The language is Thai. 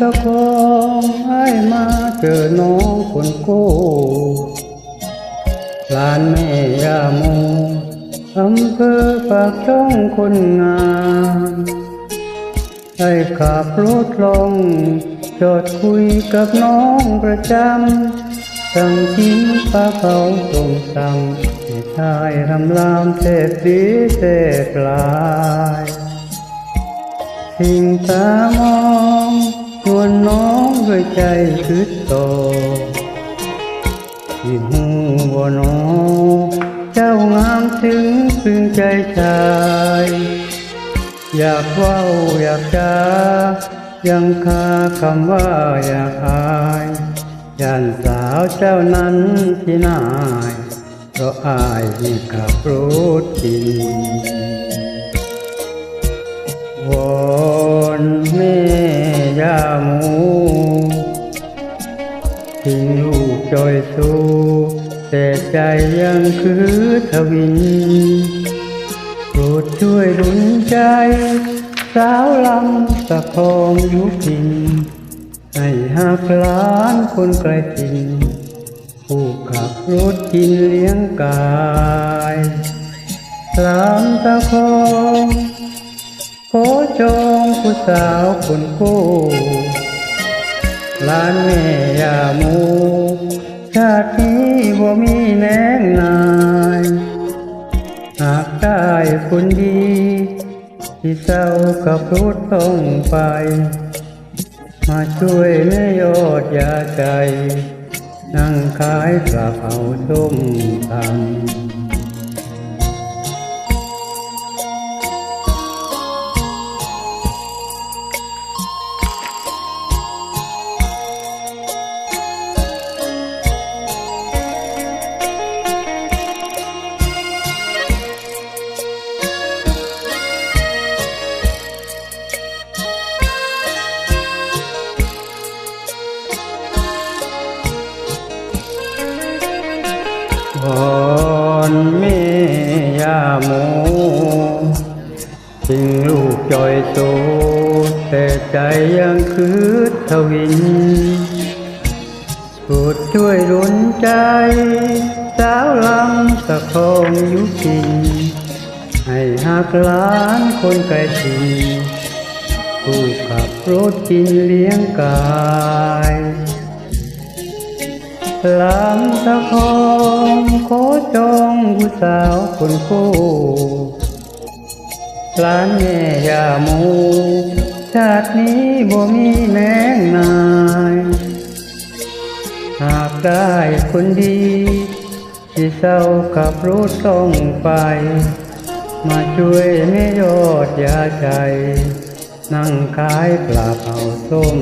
ตะคองให้มาเจอน้องคนโก้ลานแม่ยาโมอำเภอปากช่องคนงามให้ขับรถลงจอดคุยกับน้องประจำสั่งกินปลาเผาต้มตำให้ชายรำลามเสพดีเสพลาย สิ่งตามองชวนน้องด้วยใจคืดโตที่หูว่าน้องเจ้างามถึงพึงใจชาย อยากเว้าอยากจายังคาคำว่าอยากอายยันสาวเจ้านั้นที่นายเพราะอายที่ขับรถจริ ลูกจอยสู้แต่ใจยังคือทวินโปรดช่วยรุนใจ สาวลำตะคองยุพิน ให้หักล้านคนไกลถิ่นผู้ขับรถกินเลี้ยงกายลำตะคองขอจองผู้สาวคนโก้ลานแม่ยาโม ชาตินี้บ่มีแนงนาย หากได้คนดี ที่เศร้ากับรุดต้องไป มาช่วยแม่ยอดยาใจ นั่งขายปลาเผาส้มตำ อนแม่ยาโมทิ้งลูกจอยโตแต่ใจยังคือทวินโปรดช่วยรุนใจ สาวลำตะคองยุพิน ให้หักล้านคนไกลทีผู้ขับรถกินเลี้ยงกาย ลำตะคองขอจองผู้สาวคนโก้ลานแม่ยาโมชาตินี้บ่มีแมงนาย หากได้คนดีที่เศร้ากับรถต้องไป มาช่วยแม่ยอดยาใจ นั่งขายปลาเผาส้ม